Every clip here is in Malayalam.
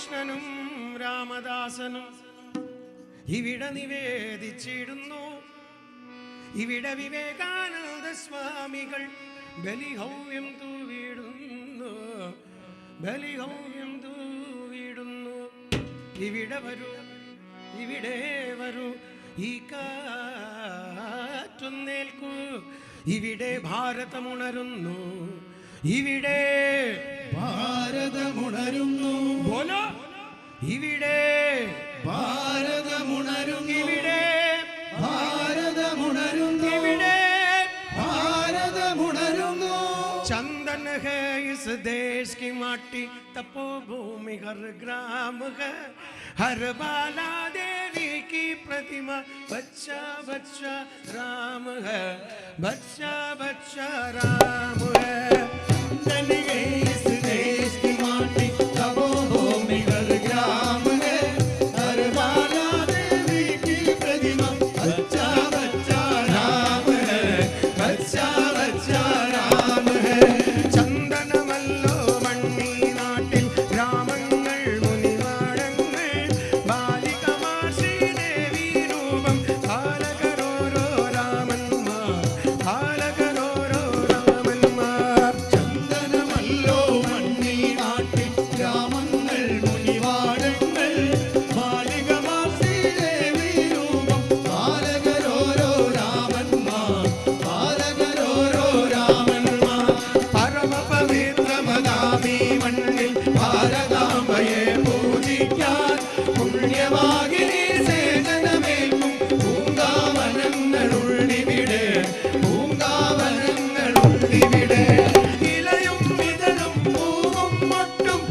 രാമകൃഷ്ണനും രാമദാസനും ഇവിടെ നിവേദിച്ചിടുന്നു. ഇവിടെ വിവേകാനന്ദ സ്വാമികൾ ബലിഹൗവ്യം തൂവിടുന്നു. ബലിഹൗവ്യം തൂവിടുന്നു. ഇവിടെ വരൂ ഇവിടെ വരൂ. ഈ കാറ്റുന്നേൽക്കൂ. ഇവിടെ ഭാരതമുണരുന്നു. ഇവിടെ ഭാരതമുണരുന്നു. ബോലോ ഇവിടെ ഭാരതമുണരുന്നു ഇവിടെ ഭാരതമുണരുന്നു ഇവിടെ ഭാരതമുണരുന്നു चंदन है इस देश की माटी तपोभूमि हर ग्राम है हर बाला देवी की प्रतिमा बच्चा बच्चा राम है बच्चा बच्चा राम है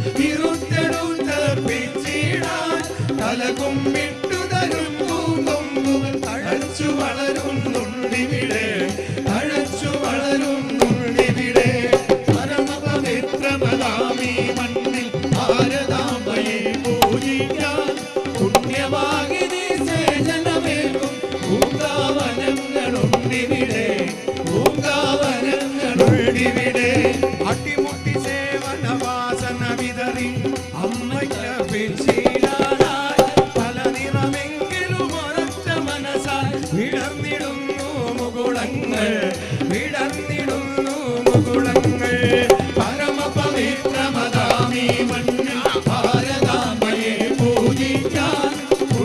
മട്ടും ഇരുത്തെടുത്തർപ്പിച്ചിടാൻ തലകുമ്പിട്ടു തരും പൂങ്കൊമ്പുകൾ. തഴച്ചു വളരുന്നുള്ളിവിടെ തഴച്ചു വളരുന്നുള്ളിവിടെ പരമപവിത്രമതാമീ മണ്ണിൽ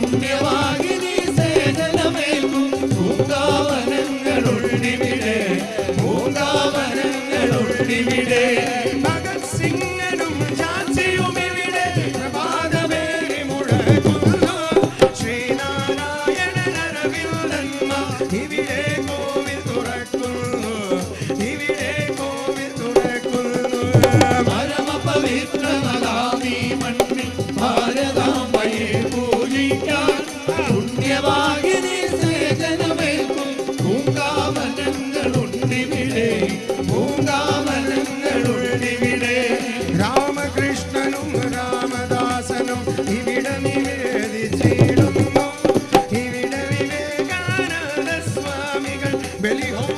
meu amor. belly.